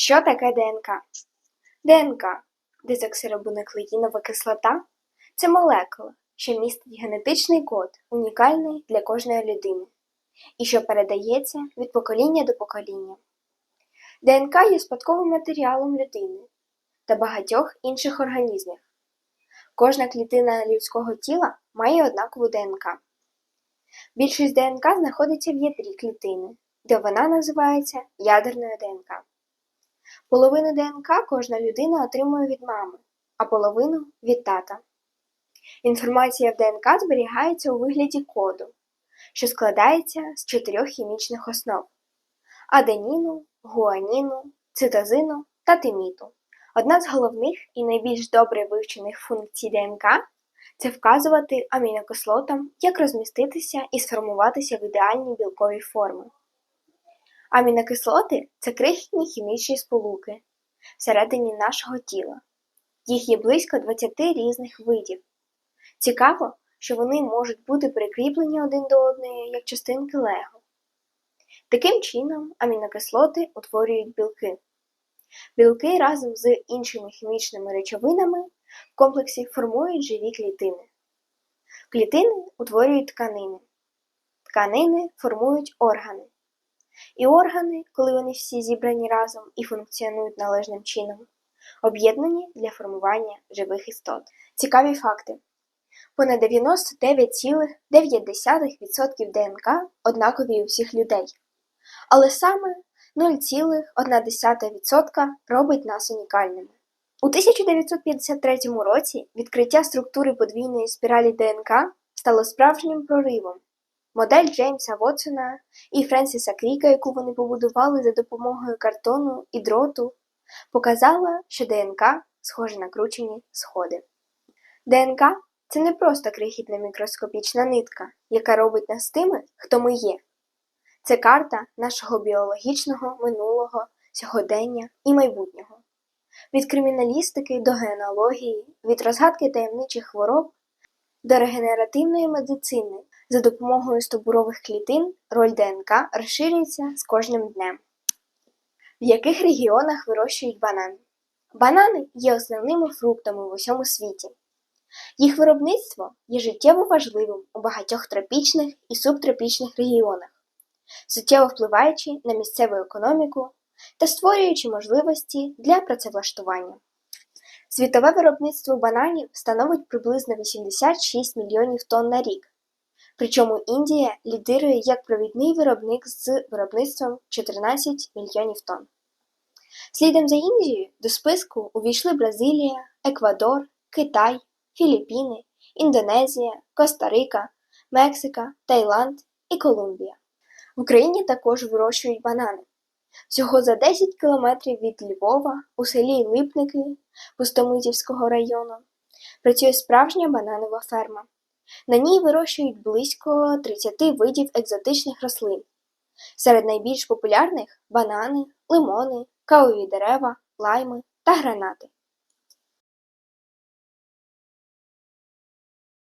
Що таке ДНК? ДНК дезоксирибонуклеїнова кислота це молекула, що містить генетичний код, унікальний для кожної людини, і що передається від покоління до покоління. ДНК є спадковим матеріалом людини та багатьох інших організмів. Кожна клітина людського тіла має однакову ДНК. Більшість ДНК знаходиться в ядрі клітини, де вона називається ядерною ДНК. Половину ДНК кожна людина отримує від мами, а половину від тата. Інформація в ДНК зберігається у вигляді коду, що складається з чотирьох хімічних основ аденіну, гуаніну, цитозину та тиміту. Одна з головних і найбільш добре вивчених функцій ДНК це вказувати амінокислотам, як розміститися і сформуватися в ідеальній білковій формі. Амінокислоти це крихітні хімічні сполуки всередині нашого тіла. Їх є близько 20 різних видів. Цікаво, що вони можуть бути прикріплені один до одної як частинки лего. Таким чином, амінокислоти утворюють білки. Білки разом з іншими хімічними речовинами в комплексі формують живі клітини. Клітини утворюють тканини. Тканини формують органи. І органи, коли вони всі зібрані разом і функціонують належним чином, об'єднані для формування живих істот. Цікаві факти. Понад 99,9% ДНК однакові у всіх людей. Але саме 0,1% робить нас унікальними. У 1953 році відкриття структури подвійної спіралі ДНК стало справжнім проривом. Модель Джеймса Вотсона і Френсіса Кріка, яку вони побудували за допомогою картону і дроту, показала, що ДНК схоже на кручені сходи. ДНК це не просто крихітна мікроскопічна нитка, яка робить нас тими, хто ми є. Це карта нашого біологічного минулого, сьогодення і майбутнього. Від криміналістики до генеалогії, від розгадки таємничих хвороб до регенеративної медицини за допомогою стобурових клітин роль ДНК розширюється з кожним днем. В яких регіонах вирощують банани? Банани є основними фруктами в усьому світі. Їх виробництво є життєво важливим у багатьох тропічних і субтропічних регіонах, суттєво впливаючи на місцеву економіку та створюючи можливості для працевлаштування. Світове виробництво бананів становить приблизно 86 мільйонів тонн на рік, причому Індія лідирує як провідний виробник з виробництвом 14 мільйонів тонн. Слідом за Індією до списку увійшли Бразилія, Еквадор, Китай, Філіппіни, Індонезія, Коста-Рика, Мексика, Таїланд і Колумбія. В Україні також вирощують банани. Всього за 10 кілометрів від Львова, у селі Липники Пустомитівського району, працює справжня бананова ферма. На ній вирощують близько 30 видів екзотичних рослин. Серед найбільш популярних банани, лимони, кавові дерева, лайми та гранати.